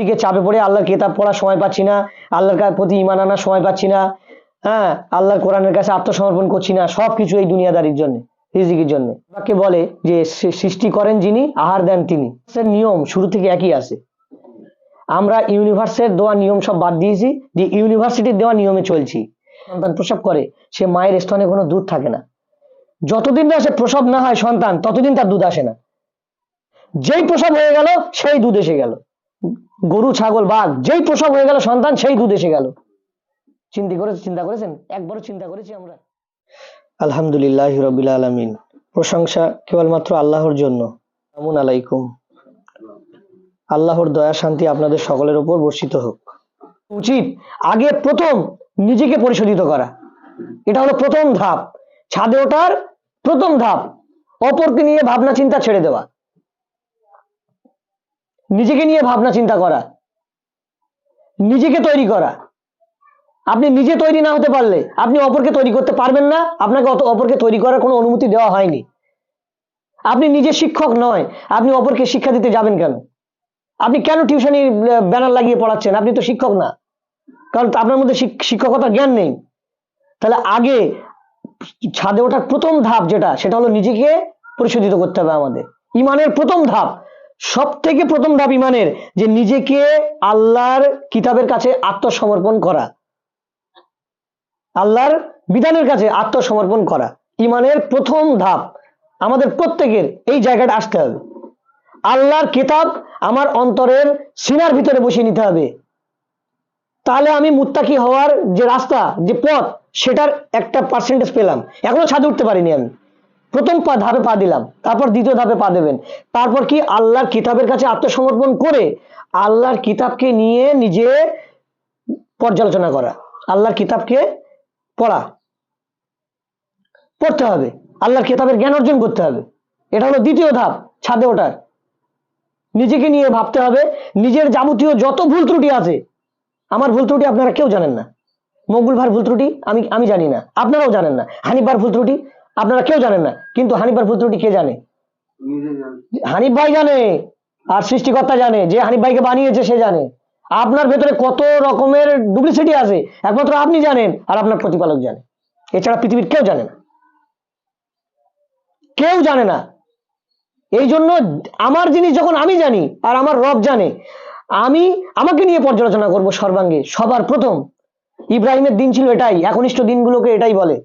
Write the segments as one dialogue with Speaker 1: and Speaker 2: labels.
Speaker 1: দিকে চাপে পড়ে, আল্লাহর কেতাব পড়ার সময় পাচ্ছি না, আল্লাহর প্রতি ইমান আনার সময় পাচ্ছি না হ্যাঁ আল্লাহর কোরআনের কাছে আত্মসমর্পণ করছি না সব কিছু এই দুনিয়াদারির জন্য, রিজিকের জন্য। বাক্যে বলে যে সৃষ্টি করেন যিনি, আহার দেন তিনি। নিয়ম শুরু থেকে একই আছে। আমরা ইউনিভার্সের দেওয়া নিয়ম সব বাদ দিয়েছি, যে ইউনিভার্সিটির দেওয়া নিয়মে চলছি। সন্তান প্রসব করে, সে মায়ের স্তনে কোনো দুধ থাকে না। যতদিন না সে প্রসব না হয় সন্তান, ততদিন তার দুধ আসে না। যেই প্রসব হয়ে গেল, সেই দুধ এসে গেল। গরু ছাগল বাঘ যেই প্রসব হয়ে গেল সন্তান সেই দুধ এসে গেল। চিন্তা করে চিন্তা করেছেন? একবারও চিন্তা করেছি আমরা। আলহামদুলিল্লাহ রবিল আলমিন। প্রশংসা কেবলমাত্র আল্লাহর জন্য। আমুন আলাইকুম। আল্লাহর দয়া শান্তি আপনাদের সকলের উপর বর্ষিত হোক। উচিত আগে প্রথম নিজেকে পরিশোধিত করা। এটা হলো প্রথম ধাপ। ছাদে ওঠার প্রথম ধাপ। অপরকে নিয়ে ভাবনা চিন্তা ছেড়ে দেওয়া। নিজেকে নিয়ে ভাবনা চিন্তা করা। নিজেকে তৈরি করা। আপনি নিজে তৈরি না হতে পারলে আপনি অপরকে তৈরি করতে পারবেন না, আপনাকে অত অপরকে তৈরি করার কোনো অনুমতি দেওয়া হয়নি। আপনি নিজে শিক্ষক নয়, আপনি অপরকে শিক্ষা দিতে যাবেন কেন? আপনি কেন টিউশনি ব্যানার লাগিয়ে পড়াচ্ছেন? আপনি তো শিক্ষক না। কারণ আপনার মধ্যে শিক- শিক্ষকতার জ্ঞান নেই। তাহলে আগে ছাদে ওঠার প্রথম ধাপ যেটা, সেটা হলো নিজেকে পরিশোধিত করতে হবে আমাদের। ইমানের প্রথম ধাপ। সব থেকে প্রথম ধাপ ইমানের, যে নিজেকে আল্লাহর কিতাবের কাছে আত্মসমর্পণ করা। আল্লাহর বিধানের কাছে আত্মসমর্পণ করা। ইমানের প্রথম ধাপ আমাদের প্রত্যেকের এই জায়গাটা আসতে হবে। আল্লাহর কিতাব আমার অন্তরের সিনার ভিতরে বসিয়ে নিতে হবে। তাহলে আমি মুত্তাকি হওয়ার যে রাস্তা, যে পথ, সেটার একটা পার্সেন্টেজ পেলাম। এখনও ছাদে উঠতে পারিনি আমি। প্রথম পা ধাপে পা দিলাম, তারপর দ্বিতীয় ধাপে পা দেবেন। তারপর কি আল্লাহর কিতাবের কাছে আত্মসমর্পণ করে আল্লাহর কিতাবকে নিয়ে নিজে পর্যালোচনা করা, আল্লাহর কিতাবকে পড়া। পড়তে হবে, আল্লাহর কিতাবের জ্ঞান অর্জন করতে হবে। এটা হলো দ্বিতীয় ধাপ, ছাদে ওঠার। নিজেকে নিয়ে ভাবতে হবে, নিজের যাবতীয় যত ভুল ত্রুটি আছে, আমার ভুল ত্রুটি আপনারা কেউ জানেন না। মকবুল ভার ভুল ত্রুটি আমি আমি জানি না, আপনারাও জানেন না। হানিফার ভুল ত্রুটি আপনারা কেউ জানেন না কিন্তু হানিফার ভুল ত্রুটি কে জানে? হানিফ ভাই জানে আর সৃষ্টিকর্তা জানে যে হানিফ ভাইকে বানিয়েছে সে জানে। আপনার ভেতরে কত রকমের ডুপ্লিসিটি আছে একমাত্র আপনি জানেন আর আপনার প্রতিপালক জানে। এছাড়া পৃথিবীর কেউ জানে না। কেউ জানে না। এই জন্য আমার জিনিস যখন আমি জানি আর আমার রব জানে আমি আমাকে নিয়ে পর্যালোচনা করব সর্বাঙ্গে সবার প্রথম। ইব্রাহিমের দিন ছিল এটাই একনিষ্ঠ দিনগুলোকে এটাই বলে।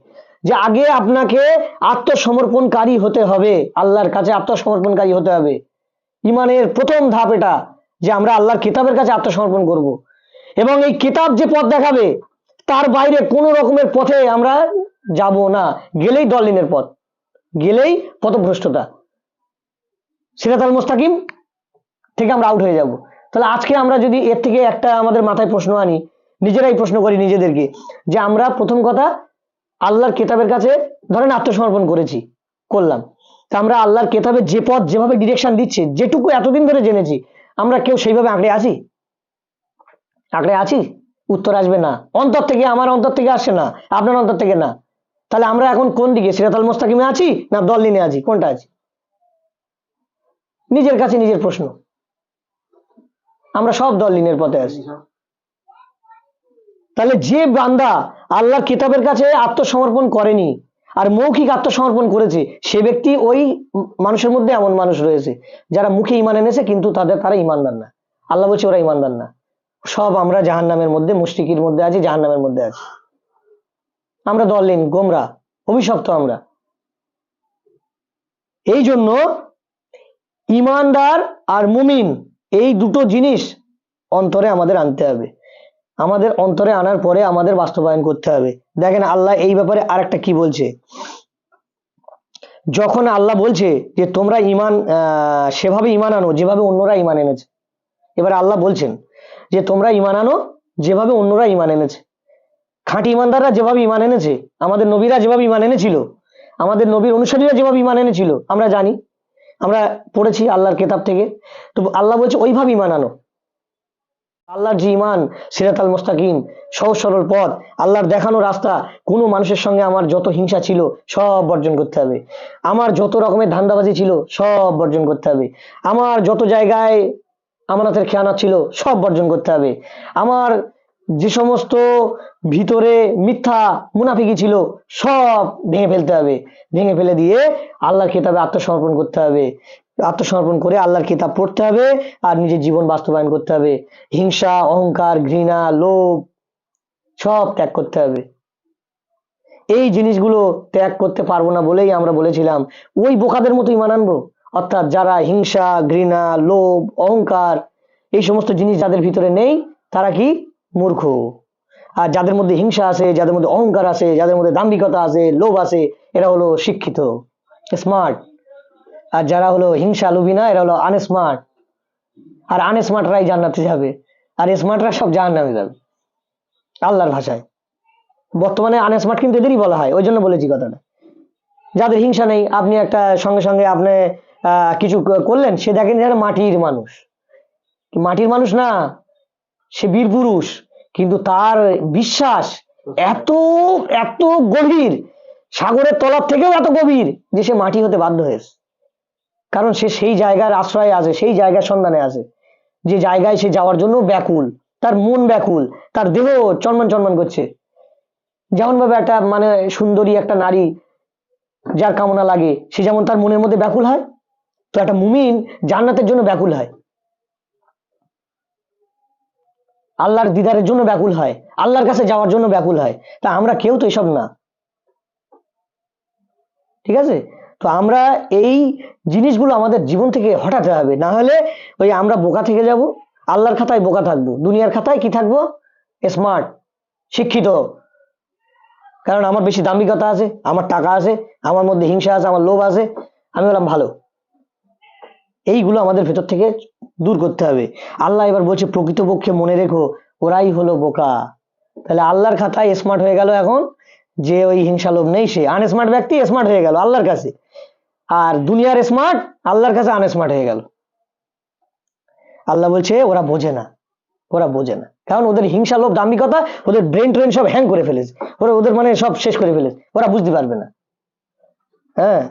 Speaker 1: যে আগে আপনাকে আত্মসমর্পণকারী হতে হবে, আল্লাহর কাছে আত্মসমর্পণকারী হতে হবে। ইমানের প্রথম ধাপ এটা, যে আমরা আল্লাহর কিতাবের কাছে আত্মসমর্পণ করব। এবং এই কিতাব যে পথ দেখাবে, তার বাইরে কোনো রকমের পথে আমরা যাব না। গেলেই দলিনের পথ, গেলেই পথভ্রষ্টতা। সিরাত আল মুস্তাকিম থেকে আমরা আউট হয়ে যাব। তাহলে আজকে আমরা যদি এর থেকে একটা আমাদের মাথায় প্রশ্ন আনি, নিজেরাই প্রশ্ন করি নিজেদেরকে, যে আমরা প্রথম কথা আল্লাহর কেতাবের কাছে ধরেন আত্মসমর্পণ করেছি, করলাম। তা আমরা আল্লাহর কেতাবের যে পথ, যেভাবে ডিরেকশন দিচ্ছে, যেটুকু এতদিন ধরে জেনেছি, আমরা কেউ সেইভাবে আঁকড়ে আছি? আঁকড়ে আছি? উত্তর আসবে না। অন্তর থেকে আমার অন্তর থেকে আসছে না, আপনার অন্তর থেকে না। তাহলে আমরা এখন কোন দিকে, সিরাতাল মোস্তাকিমে আছি না দল নিনে আছি? কোনটা আছি? নিজের কাছে নিজের প্রশ্ন। আমরা সব দল লিনের পথে আছি। তাহলে যে বান্দা আল্লাহর কিতাবের কাছে আত্মসমর্পণ করেনি আর মৌখিক আত্মসমর্পণ করেছে, সে ব্যক্তি ওই মানুষের মধ্যে এমন মানুষ রয়েছে যারা মুখে ইমান এনেছে কিন্তু তাদের, তারা ইমানদার না। আল্লাহ বলছে, ওরা ইমানদার না। সব আমরা জাহান্নামের মধ্যে, মুশরিকির মধ্যে আছি, জাহান্নামের মধ্যে আছি। আমরা দলহীন গোমরা, অভিশপ্ত আমরা। এই জন্য ইমানদার আর মুমিন, এই দুটো জিনিস অন্তরে আমাদের আনতে হবে। আমাদের অন্তরে আনার পরে আমাদের বাস্তবায়ন করতে হবে। দেখেন আল্লাহ এই ব্যাপারে আরেকটা কি বলছে? যখন আল্লাহ বলছে যে, তোমরা ইমান সেভাবে ইমান আনো যেভাবে অন্যরা ইমান এনেছে। এবার আল্লাহ বলছেন যে, তোমরা ইমান আনো যেভাবে অন্যরা ইমান এনেছে। খাঁটি ইমানদাররা যেভাবে ইমান এনেছে, আমাদের নবীরা যেভাবে ইমান এনেছিল, আমাদের নবীর অনুসারীরা যেভাবে ইমান এনেছিল, আমরা জানি, আমরা পড়েছি আল্লাহর কেতাব থেকে। তো আল্লাহ বলছে, ওইভাবে ইমান আনো। আল্লাহর যে ইমান সিরাত আল মুস্তাকিম, সহজ সরল পথ, আল্লাহর দেখানো রাস্তা, কোনো মানুষের সঙ্গে আমার যত হিংসা ছিল, সব বর্জন করতে হবে। আমার যত রকমের ধান্দাবাজি ছিল, সব বর্জন করতে হবে। আমার যত জায়গায় আমানতের খেয়ানত ছিল, সব বর্জন করতে হবে। আমার যে সমস্ত ভিতরে মিথ্যা, মুনাফিকি ছিল, সব ভেঙে ফেলতে হবে। ভেঙে ফেলে দিয়ে আল্লাহর কিতাবে আত্মসমর্পণ করতে হবে। আত্মসমর্পণ করে আল্লাহর কিতাব পড়তে হবে আর নিজের জীবন বাস্তবায়ন করতে হবে। হিংসা, অহংকার, ঘৃণা, লোভ সব ত্যাগ করতে হবে। এই জিনিসগুলো ত্যাগ করতে পারব না বলেই আমরা বলেছিলাম, ওই বোকাদের মতো ইমান আনব। অর্থাৎ যারা হিংসা, ঘৃণা, লোভ, অহংকার, এই সমস্ত জিনিস যাদের ভিতরে নেই, তারা কি? মূর্খ। আর যাদের মধ্যে হিংসা আছে, যাদের মধ্যে অহংকার আছে, যাদের মধ্যে দাম্ভিকতা আছে, লোভ আছে, এরা হলো শিক্ষিত। স্মার্ট আর যারা হলো হিংসা লোভী না, এরা হলো আনস্মার্ট আর আনস্মার্টরাই জান্নাতে যাবে। আর স্মার্টরা সব জাহান্নামে যাবে। আল্লাহর ভাষায়। বর্তমানে আনস্মার্ট কিন্তু এদেরই বলা হয়, ওই জন্য বলেছি কথাটা। যাদের হিংসা নেই, আপনি একটা সঙ্গে সঙ্গে আপনি কিছু করলেন, সে দেখেন যেন মাটির মানুষ। মাটির মানুষ না, সে বীর পুরুষ। কিন্তু তার বিশ্বাস এত এত গভীর, সাগরের তলার থেকেও এত গভীর যে সে মাটি হতে বাধ্য হয়েছে। কারণ সে সেই জায়গার আশ্রয়ে আছে, সেই জায়গার সন্ধানে আছে। যে জায়গায় সে যাওয়ার জন্য ব্যাকুল, তার মন ব্যাকুল, তার দেহ চনমান চনমান করছে। যেমন ভাবে একটা মানে সুন্দরী একটা নারী যার কামনা লাগে, সে যেমন তার মনের মধ্যে ব্যাকুল হয়, তো একটা মুমিন জান্নাতের জন্য ব্যাকুল হয়। আল্লাহর দিদারের জন্য ব্যাকুল হয়, আল্লাহর কাছে যাওয়ার জন্য ব্যাকুল হয়। তা আমরা কেউ তো এসব না। ঠিক আছে? তো আমরা এই জিনিসগুলো আমাদের জীবন থেকে হটাতে হবে। না হলে ওই আমরা বোকা থেকে যাব, আল্লাহর খাতায় বোকা থাকব। দুনিয়ার খাতায় কি থাকব? স্মার্ট, শিক্ষিত। কারণ আমার বেশি দাম্ভিকতা আছে, আমার টাকা আছে, আমার মধ্যে হিংসা আছে, আমার লোভ আছে। আমি বললাম, ভালো। এইগুলো আমাদের ভেতর থেকে দূর করতে হবে। আল্লাহ এবার বলছে, প্রকৃতপক্ষে মনে রেখো, ওরাই হলো বোকা। তাহলে আল্লাহর খাতায় স্মার্ট হয়ে গেল এখন, যে ওই হিংসা লোভ নেই সে। আনস্মার্ট ব্যক্তি স্মার্ট হয়ে গেল আল্লাহর কাছে। আর দুনিয়ার স্মার্ট আল্লাহর কাছে আনস্মার্ট হয়ে গেল। আল্লাহ বলছে, ওরা বোঝে না। ওরা বোঝে না। কারণ ওদের হিংসা, লোভ, দাম্ভিকতা, ওদের ব্রেন ট্রেন সব হ্যাং করে ফেলেছে। ওরা ওদের মানে সব শেষ করে ফেলেছে। ওরা বুঝতে পারবে না। হ্যাঁ?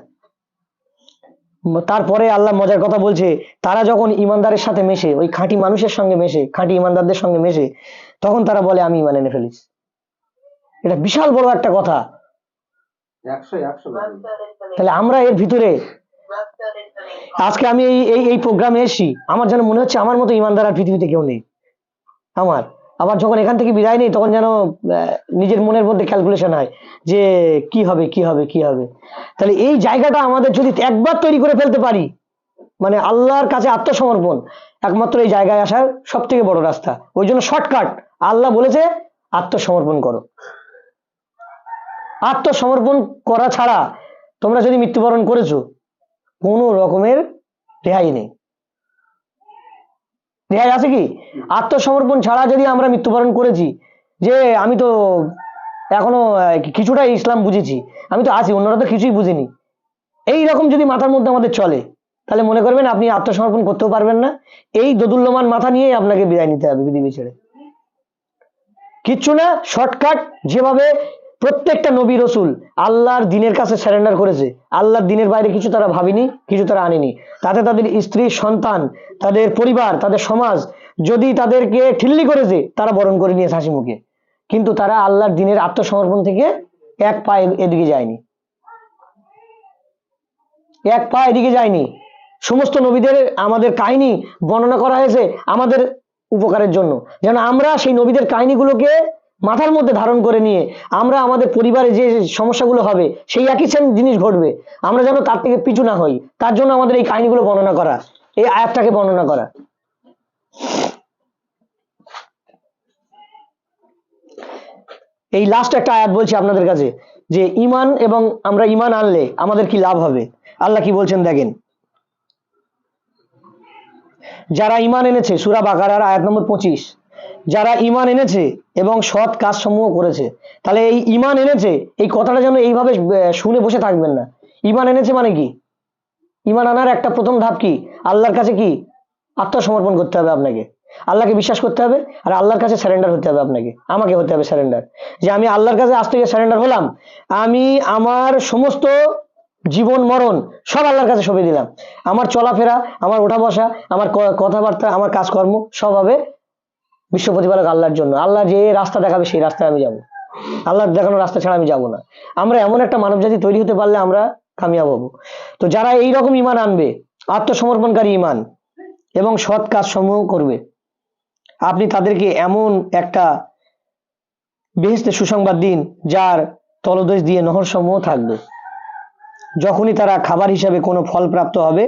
Speaker 1: তারপরে আল্লাহ মজার কথা বলছে, তারা যখন ইমানদারের সাথে মেশে, ওই খাঁটি মানুষের সঙ্গে মেশে, খাঁটি ইমানদারদের সঙ্গে মেশে, তখন তারা বলে, আমি ইমান এনে ফেলিস এটা বিশাল বড় একটা কথা। তাহলে আমরা এর ভিতরে আজকে আমি এই এই প্রোগ্রামে এসেছি। আমার যেন মনে হচ্ছে আমার মতো ইমানদার আর পৃথিবীতে কেউ নেই। আমার। আবার যখন এখান থেকে বিদায় নেই, তখন যেন নিজের মনের মধ্যে ক্যালকুলেশন হয় যে কি হবে কি হবে কি হবে। তাহলে এই জায়গাটা আমাদের যদি একবার তৈরি করে ফেলতে পারি মানে আল্লাহর কাছে আত্মসমর্পণ, একমাত্র এই জায়গায় আসার সব থেকে বড় রাস্তা। ওই জন্য শর্টকাট আল্লাহ বলেছে, আত্মসমর্পণ করো। আত্মসমর্পণ করা ছাড়া তোমরা যদি মৃত্যুবরণ করেছ, কোনো রকমের রেহাই নেই। রেহাই আছে কি? আত্মসমর্পণ ছাড়া যদি আমরা মৃত্যুবরণ করেছি, যে আমি তো এখনও কিছুটা ইসলাম বুঝেছি, আমি তো আছি, অন্যরা তো কিছুই বুঝিনি। এই রকম যদি মাথার মধ্যে আমাদের চলে, তাহলে মনে করবেন আপনি আত্মসমর্পণ করতেও পারবেন না। এই দোদুল্যমান মাথা নিয়েই আপনাকে বিদায় নিতে হবে পৃথিবী ছেড়ে কিচ্ছু না, শর্টকাট, যেভাবে প্রত্যেকটা নবী রসুল আল্লাহর দিনের কাছে স্যারেন্ডার করেছে। আল্লাহর দিনের বাইরে কিছু তারা ভাবিনি, কিছু তারা আনেনি। তাতে তাদের স্ত্রী, সন্তান, তাদের পরিবার, তাদের সমাজ যদি তাদেরকে ঠিল্লি করেছে, তারা বরণ করে নিয়েছে হাসি মুখে। কিন্তু তারা আল্লাহর দিনের আত্মসমর্পণ থেকে এক পা এদিকে যায়নি। এক পা এদিকে যায়নি। সমস্ত নবীদের আমাদের কাহিনী বর্ণনা করা হয়েছে আমাদের উপকারের জন্য। যেন আমরা সেই নবীদের কাহিনীগুলোকে মাথার মধ্যে ধারণ করে নিয়ে আমরা আমাদের পরিবারে যে সমস্যাগুলো হবে, সেই একই সেম জিনিস ঘটবে। আমরা যেন তার থেকে পিছু না হই। তার জন্য আমাদের এই কাহিনীগুলো বর্ণনা করা, এই আয়াতটাকে বর্ণনা করা। এই লাস্ট একটা আয়াত বলছি আপনাদের কাছে, যে ইমান এবং আমরা ইমান আনলে আমাদের কি লাভ হবে? আল্লাহ কি বলছেন দেখেন। যারা ইমান এনেছে, সুরা বাকারার আয়াত নম্বর পঁচিশ। যারা ইমান এনেছে এবং সৎ কাজ সমূহ করেছে, তাহলে এই ইমান এনেছে, এই কথাটা যেন এইভাবে শুনে বসে থাকবেন না। ইমান এনেছে মানে কি? ইমান আনার একটা প্রথম ধাপ কি? আল্লাহর কাছে কি? আত্মসমর্পণ করতে হবে আপনাকে। আল্লাহকে বিশ্বাস করতে হবে আর আল্লাহর কাছে স্যারেন্ডার হতে হবে আপনাকে। আমাকে হতে হবে স্যারেন্ডার যে আমি আল্লাহর কাছে আজ থেকে স্যারেন্ডার হলাম, আমি আমার সমস্ত জীবন মরণ সব আল্লাহর কাছে সঁপে দিলাম। আমার চলাফেরা, আমার ওঠা বসা, আমার কথাবার্তা, আমার কাজকর্ম সব হবে বিশ্ব প্রতিপালক আল্লাহর জন্য। আল্লাহ যে রাস্তা দেখাবে সেই রাস্তায় আমি যাব। আল্লাহর দেখানো রাস্তা ছাড়া আমি যাব না। আমরা এমন একটা মানব জাতি তৈরি হতে পারলে আমরা কামিয়াব হব। তো যারা এই রকম ইমান আনবে, আত্মসমর্পণকারী ইমান, এবং সৎ কাজ সমূহ করবে, আপনি তাদেরকে এমন একটা বেহেস্তে সুসংবাদ দিন, যার তলদেশ দিয়ে নহর সমূহ থাকবে। যখনই তারা খাবার হিসাবে কোনো ফল প্রাপ্ত হবে,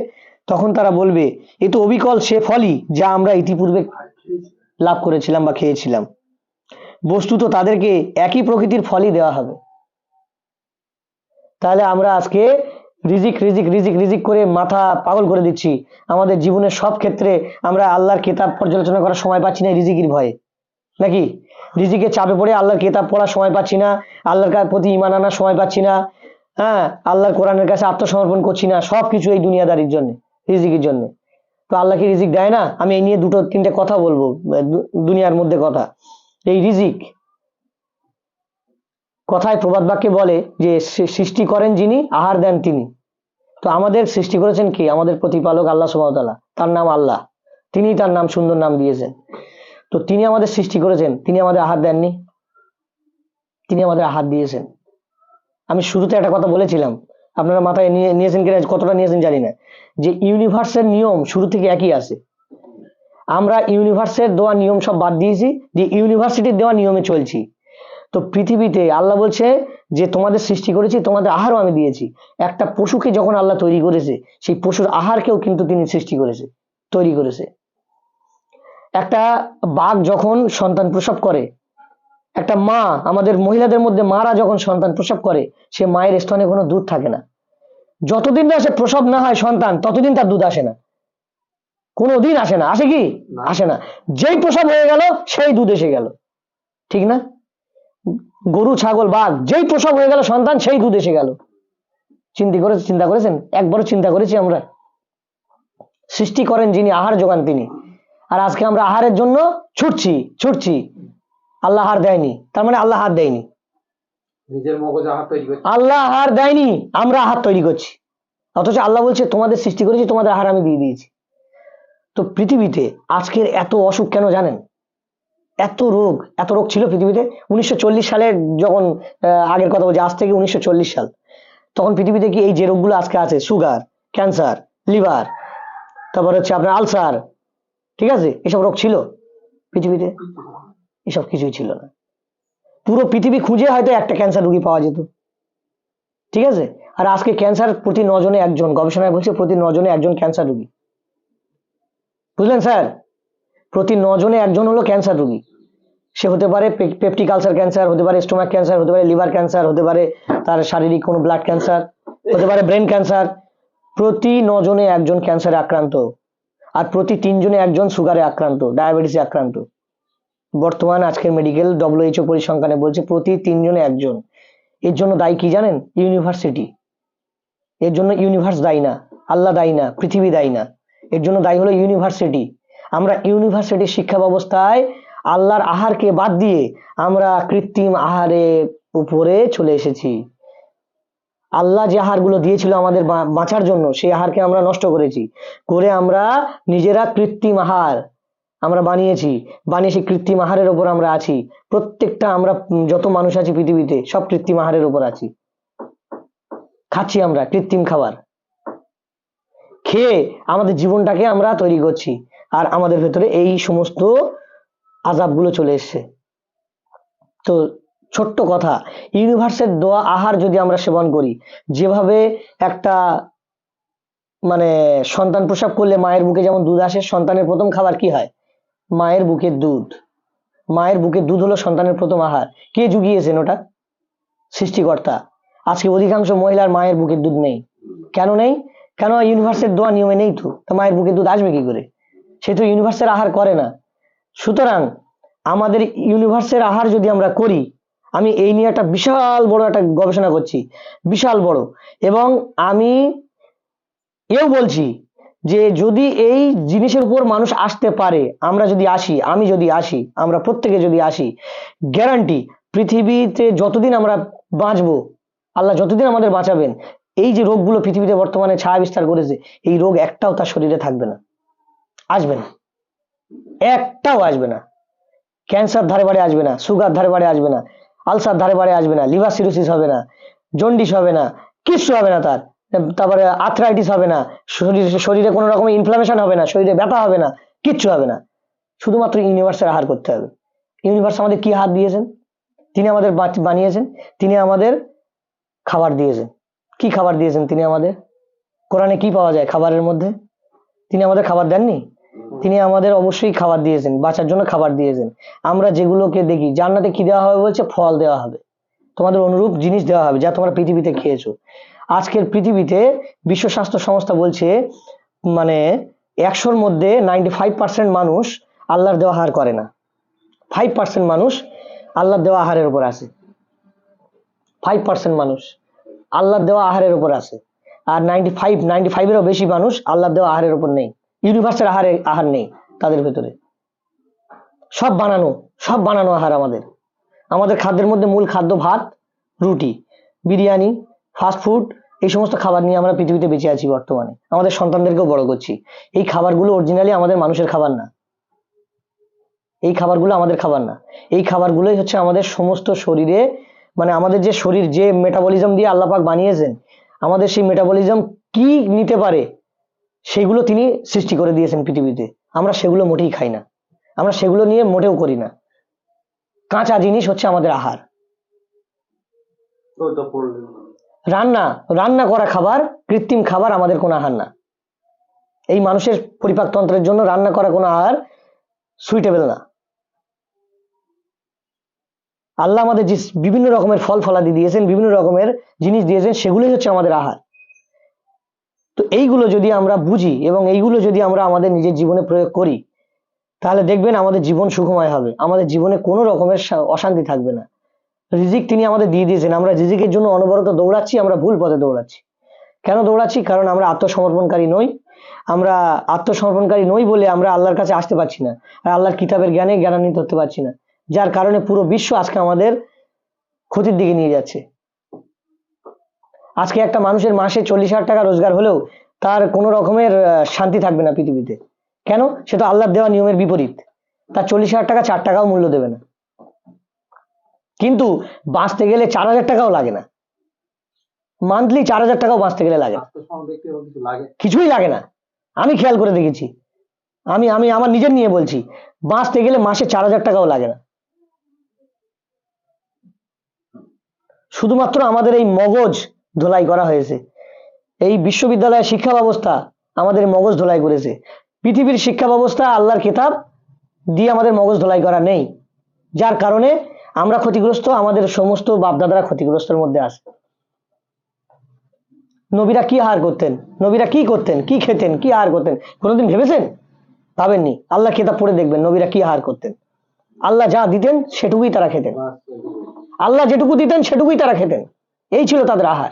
Speaker 1: তখন তারা বলবে, এ তো অবিকল সে ফলই যা আমরা ইতিপূর্বে লাভ করেছিলাম বা খেয়েছিলাম। বস্তুত তাদেরকে একই প্রকৃতির ফলই দেওয়া হবে। তাহলে আমরা আজকে রিজিক রিজিক রিজিক রিজিক করে মাথা পাগল করে দিচ্ছি। আমাদের জীবনের সব ক্ষেত্রে আমরা আল্লাহর কিতাব পর্যালোচনা করার সময় পাচ্ছি না রিজিকির ভয়ে। নাকি? রিজিকে চাপে পড়ে আল্লাহর কিতাব পড়ার সময় পাচ্ছি না, আল্লাহর প্রতি ইমান আনার সময় পাচ্ছি না হ্যাঁ? আল্লাহর কোরআনের কাছে আত্মসমর্পণ করছি না সব কিছু এই দুনিয়াদারির জন্য, রিজিকের জন্য। তো আল্লাহ কি রিজিক দেয় না, আমি এই নিয়ে দুটো তিনটে কথা বলব দুনিয়ার মধ্যে কথা। এই রিজিক, কথায় প্রবাদ বাক্যে বলে যে সৃষ্টি করেন যিনি, আহার দেন তিনি। তো আমাদের সৃষ্টি করেছেন কি? আমাদের প্রতিপালক আল্লাহ সুবাহতাল্লাহ তার নাম আল্লাহ। তিনি তার নাম সুন্দর নাম দিয়েছেন। তো তিনি আমাদের সৃষ্টি করেছেন, তিনি আমাদের আহার দেননি। তিনি আমাদের আহার দিয়েছেন। আমি শুরুতে একটা কথা বলেছিলাম আপনারা মাথায় নিয়ে, নিয়েছেন কিনা, কতটা নিয়েছেন জানি না। যে ইউনিভার্সের নিয়ম শুরু থেকে একই আছে। আমরা ইউনিভার্সের দেওয়া নিয়ম সব বাদ দিয়েছি, যে ইউনিভার্সিটির দেওয়া নিয়মে চলছি। তো পৃথিবীতে আল্লাহ বলছে যে, তোমাদের সৃষ্টি করেছি, তোমাদের আহারও আমি দিয়েছি। একটা পশুকে যখন আল্লাহ তৈরি করেছে, সেই পশুর আহারকেও কিন্তু তিনি সৃষ্টি করেছে, তৈরি করেছে। একটা বাঘ যখন সন্তান প্রসব করে একটা মা আমাদের মহিলাদের মধ্যে মারা যখন সন্তান প্রসব করে সে মায়ের স্তনে কোনো দুধ থাকে না। যতদিন না সে প্রসব না হয় সন্তান ততদিন তার দুধ আসে না। কোনো দিন আসে না। আসে কি? আসে না। যেই প্রসব হয়ে গেল সেই দুধ এসে গেল। ঠিক না? গরু ছাগল বাঘ যেই প্রসব হয়ে গেল সন্তান সেই দুধ এসে গেল। চিন্তি করে চিন্তা করেছেন? একবারও চিন্তা করেছি আমরা। সৃষ্টি করেন যিনি আহার যোগান তিনি। আর আজকে আমরা আহারের জন্য ছুটছি ছুটছি। আল্লাহ হার দেয়নি। তার মানে আল্লাহ হার দেয়নি। আল্লাহ হার দেয়নি আমরা আহার তৈরি করছি। অথচ আল্লাহ বলছে তোমাদের সৃষ্টি করেছি তোমাদের আহার আমি দিয়ে দিয়েছি। তো পৃথিবীতে আজকের এত অসুখ কেন জানেন? এত রোগ এত রোগ ছিল পৃথিবীতে। উনিশশো সালে যখন আগের কথা বলছি আজ থেকে উনিশশো চল্লিশ সাল। তখন পৃথিবীতে কি এই যে রোগগুলো আজকে আছে? সুগার ক্যান্সার লিভার তারপর হচ্ছে আপনার আলসার ঠিক আছে? এসব রোগ ছিল পৃথিবীতে? এসব কিছুই ছিল না। পুরো পৃথিবী খুঁজে হয়তো একটা ক্যান্সার রোগী পাওয়া যেত। ঠিক আছে? আর আজকে ক্যান্সার প্রতি নজনে একজন, গবেষণায় বলছে প্রতি নজনে একজন ক্যান্সার রোগী। বুঝলেন স্যার? প্রতি নজনে একজন হলো ক্যান্সার রোগী। সে হতে পারে পেপটিক ক্যান্সার হতে পারে স্টোমাক ক্যান্সার হতে পারে লিভার ক্যান্সার হতে পারে তার শারীরিক কোনো ব্লাড ক্যান্সার হতে পারে ব্রেন ক্যান্সার প্রতি নজনে একজন ক্যান্সারে আক্রান্ত। আর প্রতি তিনজনে একজন সুগারে আক্রান্ত ডায়াবেটিসে আক্রান্ত। বর্তমান আজকের মেডিকেল ডব্লিউএইচও পরিসংখ্যানে বলছে প্রতি তিনজনে একজন। এর জন্য দায়ী কি জানেন? ইউনিভার্সিটি এর জন্য ইউনিভার্স দায়ী না। আল্লাহ দায়ী না, পৃথিবী দায়ী না। এর জন্য দায়ী হলো ইউনিভার্সিটি আমরা ইউনিভার্সিটির শিক্ষা ব্যবস্থায় আল্লাহর আহারকে বাদ দিয়ে আমরা কৃত্রিম আহারের উপরে চলে এসেছি। আল্লাহ যে আহারগুলো দিয়েছিল আমাদের বাঁচার জন্য, সেই আহারকে আমরা নষ্ট করেছি। করে আমরা নিজেরা কৃত্রিম আহার আমরা বানিয়েছি বানিয়েছি কৃত্রিম আহারের ওপর আমরা আছি। প্রত্যেকটা আমরা যত মানুষ আছি পৃথিবীতে, সব কৃত্রিম আহারের ওপর আছি। খাচ্ছি আমরা কৃত্রিম খাবার। খেয়ে আমাদের জীবনটাকে আমরা তৈরি করছি। আর আমাদের ভেতরে এই সমস্ত আজাবগুলো চলে এসছে। তো ছোট্ট কথা, ইউনিভার্সের দোয়া আহার যদি আমরা সেবন করি, যেভাবে একটা মানে সন্তান প্রসব করলে মায়ের বুকে যেমন দুধ আসে, সন্তানের প্রথম খাবার কি হয়? মায়ের বুকের দুধ। মায়ের বুকের দুধ হলো সন্তানের প্রথম আহার। কে জুগিয়েছেন ওটা? সৃষ্টিকর্তা। আজকে অধিকাংশ মহিলার মায়ের বুকের দুধ নেই। কেন নেই? কেন ইউনিভার্সের দোয়া নিয়মে নেই তো? মায়ের বুকের দুধ আসবে কি করে? সে তো ইউনিভার্সের আহার করে না। সুতরাং আমাদের ইউনিভার্সের আহার যদি আমরা করি, আমি এই নিয়ে একটা বিশাল বড় একটা গবেষণা করছি। বিশাল বড়। এবং আমি এও বলছি যে যদি এই জিনিসের উপর মানুষ আসতে পারে, আমরা যদি আসি, আমি যদি আসি, আমরা প্রত্যেকে যদি আসি গ্যারান্টি পৃথিবীতে যতদিন আমরা বাঁচবো, আল্লাহ যতদিন আমাদের বাঁচাবেন, এই যে রোগগুলো পৃথিবীতে বর্তমানে ছায়া বিস্তার করেছে, এই রোগ একটাও তার শরীরে থাকবে না। আসবে না। একটাও আসবে না। ক্যান্সার ধারে বাড়ে আসবে না, সুগার ধারে বাড়ে আসবে না, আলসার ধারে বাড়ে আসবে না, লিভার সিরোসিস হবে না, জন্ডিস হবে না, কিচ্ছু হবে না তার। তারপরে আর্থ্রাইটিস হবে না, শরীরে শরীরে কোনো রকমের ইনফ্লামেশন হবে না, শরীরে ব্যথা হবে না, কিচ্ছু হবে না। শুধুমাত্র ইউনিভার্সের আহার করতে হবে। ইউনিভার্স আমাদের কি হাত দিয়েছেন? তিনি আমাদের বানিয়েছেন, তিনি আমাদের খাবার দিয়েছেন। কি খাবার দিয়েছেন তিনি আমাদের? কোরআনে কি পাওয়া যায় খাবারের মধ্যে? তিনি আমাদের খাবার দেননি? তিনি আমাদের অবশ্যই খাবার দিয়েছেন, বাঁচার জন্য খাবার দিয়েছেন। আমরা যেগুলোকে দেখি, জান্নাতে কি দেওয়া হবে বলছে? ফল দেওয়া হবে। তোমাদের অনুরূপ জিনিস দেওয়া হবে যা তোমরা পৃথিবীতে খেয়েছো। আজকের পৃথিবীতে বিশ্ব স্বাস্থ্য সংস্থা বলছে মানে একশোর মধ্যে নাইনটি ফাইভ পার্সেন্ট মানুষ আল্লাহর দেওয়া আহার করে না। ফাইভ পার্সেন্ট মানুষ আল্লাহর দেওয়া আহারের উপর আছে। ফাইভ পার্সেন্ট মানুষ আল্লাহর দেওয়া আহারের উপর আছে। আর নাইনটি ফাইভ নাইনটি ফাইভেরও বেশি মানুষ আল্লাহর দেওয়া আহারের উপর নেই। ইউনিভার্সের আহারে, আহার নেই তাদের ভেতরে। সব বানানো সব বানানো আহার আমাদের। আমাদের খাদ্যের মধ্যে মূল খাদ্য ভাত, রুটি, বিরিয়ানি ফাস্ট ফুড এই সমস্ত খাবার নিয়ে আমরা পৃথিবীতে বেঁচে আছি বর্তমানে। আমাদের সন্তানদেরকেও বড় করছি। এই খাবারগুলো অরিজিনালি আমাদের মানুষের খাবার না। এই খাবারগুলো আমাদের খাবার না। এই খাবারগুলোই হচ্ছে আমাদের সমস্ত শরীরে মানে আমাদের যে শরীর, যে মেটাবলিজম দিয়ে আল্লাপাক বানিয়েছেন, আমাদের সেই মেটাবলিজম কি নিতে পারে, সেগুলো তিনি সৃষ্টি করে দিয়েছেন পৃথিবীতে। আমরা সেগুলো মোটেই খাই না। আমরা সেগুলো নিয়ে মোটেও করি না। কাঁচা জিনিস হচ্ছে আমাদের আহার। রান্না রান্না করা খাবার, কৃত্রিম খাবার আমাদের কোনো আহার না। এই মানুষের পরিপাকতন্ত্রের জন্য রান্না করা কোনো আহার সুইটেবল না। আল্লাহ আমাদের যে বিভিন্ন রকমের ফল ফলাদি দিয়েছেন, বিভিন্ন রকমের জিনিস দিয়েছেন, সেগুলোই হচ্ছে আমাদের আহার। তো এইগুলো যদি আমরা বুঝি এবং এইগুলো যদি আমরা আমাদের নিজের জীবনে প্রয়োগ করি, তাহলে দেখবেন আমাদের জীবন সুখময় হবে। আমাদের জীবনে কোনো রকমের অশান্তি থাকবে না। রিজিক তিনি আমাদের দিয়ে দিয়েছেন। আমরা রিজিকের জন্য অনবরত দৌড়াচ্ছি, আমরা ভুল পথে দৌড়াচ্ছি। কেন দৌড়াচ্ছি? কারণ আমরা আত্মসমর্পণকারী নই। আমরা আত্মসমর্পণকারী নই বলে আমরা আল্লাহর কাছে আসতে পারছি না। আর আল্লাহর কিতাবের জ্ঞানে জ্ঞানান্বিত হতে পারছি না। যার কারণে পুরো বিশ্ব আজকে আমাদের ক্ষতির দিকে নিয়ে যাচ্ছে। আজকে একটা মানুষের মাসে চল্লিশ হাজার টাকা রোজগার হলেও তার কোনো রকমের শান্তি থাকবে না পৃথিবীতে। কেন? সে তো আল্লাহর দেওয়া নিয়মের বিপরীত। তার চল্লিশ হাজার টাকা চার টাকাও মূল্য দেবে না। কিন্তু বাঁচতে গেলে চার হাজার টাকাও লাগে না। মান্থলি চার হাজার টাকাও বাঁচতে গেলে লাগে কিছুই লাগে না। আমি খেয়াল করে দেখেছি। আমি আমি আমার নিজের নিয়ে বলছি, বাঁচতে গেলে মাসে চার হাজার টাকাও লাগে না। শুধুমাত্র আমাদের এই মগজ ধোলাই করা হয়েছে। এই বিশ্ববিদ্যালয়ের শিক্ষা ব্যবস্থা আমাদের মগজ ধোলাই করেছে। পৃথিবীর শিক্ষা ব্যবস্থা আল্লাহর কিতাব দিয়ে আমাদের মগজ ধোলাই করা নেই। যার কারণে আমরা ক্ষতিগ্রস্ত, আমাদের সমস্ত বাপদাদারা ক্ষতিগ্রস্তের মধ্যে আছে। নবীরা কি আহার করতেন? নবীরা কি করতেন? কি খেতেন? কি আহার করতেন? কোনোদিন ভেবেছেন? ভাবেননি। আল্লাহ কিতাব পড়ে দেখবেন নবীরা কি আহার করতেন। আল্লাহ যা দিতেন, সেটুকুই তারা খেতেন। আল্লাহ যেটুকু দিতেন, সেটুকুই তারা খেতেন। এই ছিল তাদের আহার।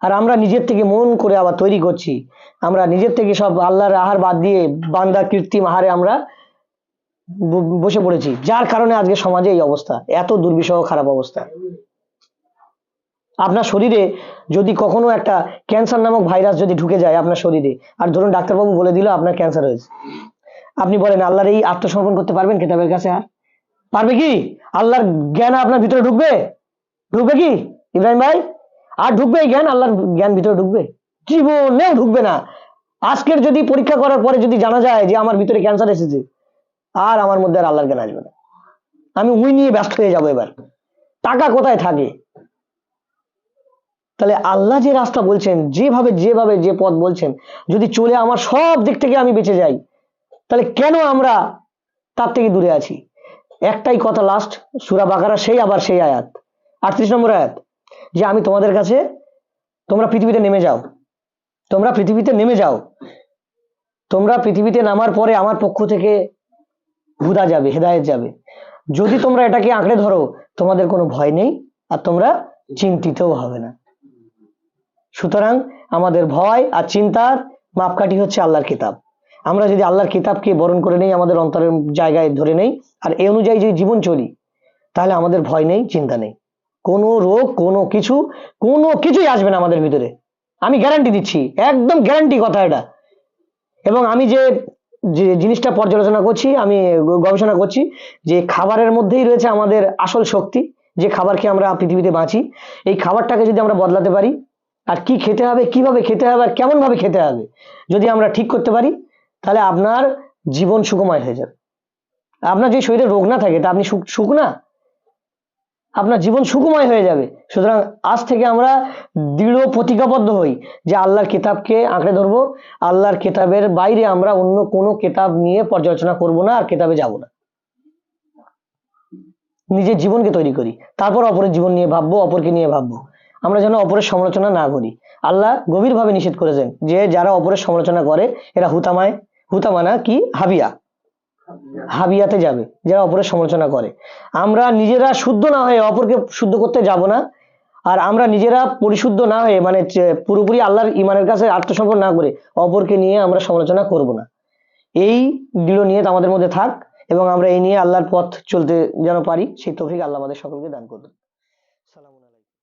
Speaker 1: আর আমরা নিজের থেকে মন করে আবার তৈরি করছি। আমরা নিজের থেকে সব আল্লাহর আহার বাদ দিয়ে বান্দা কৃত্রিম আহারে আমরা বসে পড়েছি। যার কারণে আজকে সমাজে এই অবস্থা, এত দুর্বিষহ খারাপ অবস্থা। আপনার শরীরে যদি কখনো একটা ক্যান্সার নামক ভাইরাস যদি ঢুকে যায় আপনার শরীরে, আর ধরুন ডাক্তারবাবু বলে দিল আপনার ক্যান্সার হয়েছে। আপনি বলেন, আল্লাহর এই আত্মসমর্পণ করতে পারবেন কেতাবের কাছে আর? পারবে কি? আল্লাহর জ্ঞান আপনার ভিতরে ঢুকবে? ঢুকবে কি? ইব্রাহিম ভাই? আর ঢুকবে এই জ্ঞান? আল্লাহর জ্ঞান ভিতরে ঢুকবে? জীবনেও ঢুকবে না। আজকের যদি পরীক্ষা করার পরে যদি জানা যায় যে আমার ভিতরে ক্যান্সার এসেছে আর আমার মধ্যে আর আল্লাহর জ্ঞান আসবে না। আমি উই নিয়ে ব্যস্ত হয়ে যাব এবার। টাকা কোথায় থাকে? তাহলে আল্লাহ যে রাস্তা বলছেন, যেভাবে যেভাবে যে পথ বলছেন, যদি চলে আমার সব দিক থেকে আমি বেঁচে যাই, তাহলে কেন আমরা তার থেকে দূরে আছি? একটাই কথা লাস্ট সুরা বাকারা সেই আবার সেই আয়াত। আটত্রিশ নম্বর আয়াত, যে আমি তোমাদের কাছে, তোমরা পৃথিবীতে নেমে যাও। তোমরা পৃথিবীতে নেমে যাও। তোমরা পৃথিবীতে নামার পরে আমার পক্ষ থেকে হুদা যাবে, হেদায়েত যাবে। যদি তোমরা এটাকে আঁকড়ে ধরো, তোমাদের কোনো ভয় নেই আর তোমরা চিন্তিতও হবে না। সুতরাং আমাদের ভয় আর চিন্তার মাপকাঠি হচ্ছে আল্লাহর কিতাব। আমরা যদি আল্লাহর কিতাবকে বরণ করে নেই, আমাদের অন্তরের জায়গায় ধরে নেই, আর এই অনুযায়ী যদি জীবন চলি, তাহলে আমাদের ভয় নেই, চিন্তা নেই। কোনো রোগ, কোনো কিছু, কোনো কিছুই আসবে না আমাদের ভিতরে। আমি গ্যারান্টি দিচ্ছি, একদম গ্যারান্টি কথা এটা। এবং আমি যে যে জিনিসটা পর্যালোচনা করছি, আমি গবেষণা করছি যে খাবারের মধ্যেই রয়েছে আমাদের আসল শক্তি, যে খাবার খেয়ে আমরা পৃথিবীতে বাঁচি। এই খাবারটাকে যদি আমরা বদলাতে পারি, আর কি খেতে হবে, কীভাবে খেতে হবে, আর কেমনভাবে খেতে হবে, যদি আমরা ঠিক করতে পারি, তাহলে আপনার জীবন সুখময় হয়ে যাবে। আপনার যদি শরীরে রোগ না থাকে, তা আপনি সুখ সুখ না? আপনার জীবন সুখময় হয়ে যাবে। সুতরাং আজ থেকে আমরা দৃঢ় প্রতিজ্ঞাবদ্ধ হই যে আল্লাহর কিতাবকে আঁকড়ে ধরবো। আল্লাহর কিতাবের বাইরে আমরা অন্য কোনো কিতাব নিয়ে পর্যালোচনা করব না আর কিতাবে যাব না। নিজের জীবনকে তৈরি করি, তারপর অপরের জীবন নিয়ে ভাববো, অপরকে নিয়ে ভাববো। আমরা যেন অপরের সমালোচনা না করি। আল্লাহ গভীরভাবে নিষেধ করেছেন যে যারা অপরের সমালোচনা করে, এরা হুতামায়, হুতামানা কি? হাবিয়া। হাবিয়াতে যাবে, যারা অপরের সমালোচনা করে। আমরা নিজেরা শুদ্ধ না হয়ে অপরকে শুদ্ধ করতে যাব না, আর আমরা নিজেরা পরিশুদ্ধ না হয়ে মানে পুরোপুরি আল্লাহর ইমানের কাছে আত্মসমর্পণ না করে অপরকে নিয়ে আমরা সমালোচনা করব না। এই দৃঢ় নিয়ে আমাদের মধ্যে থাক, এবং আমরা এই নিয়ে আল্লাহর পথ চলতে যেন পারি, সেই তফিক আল্লাহ আমাদের সকলকে দান আলাইকুম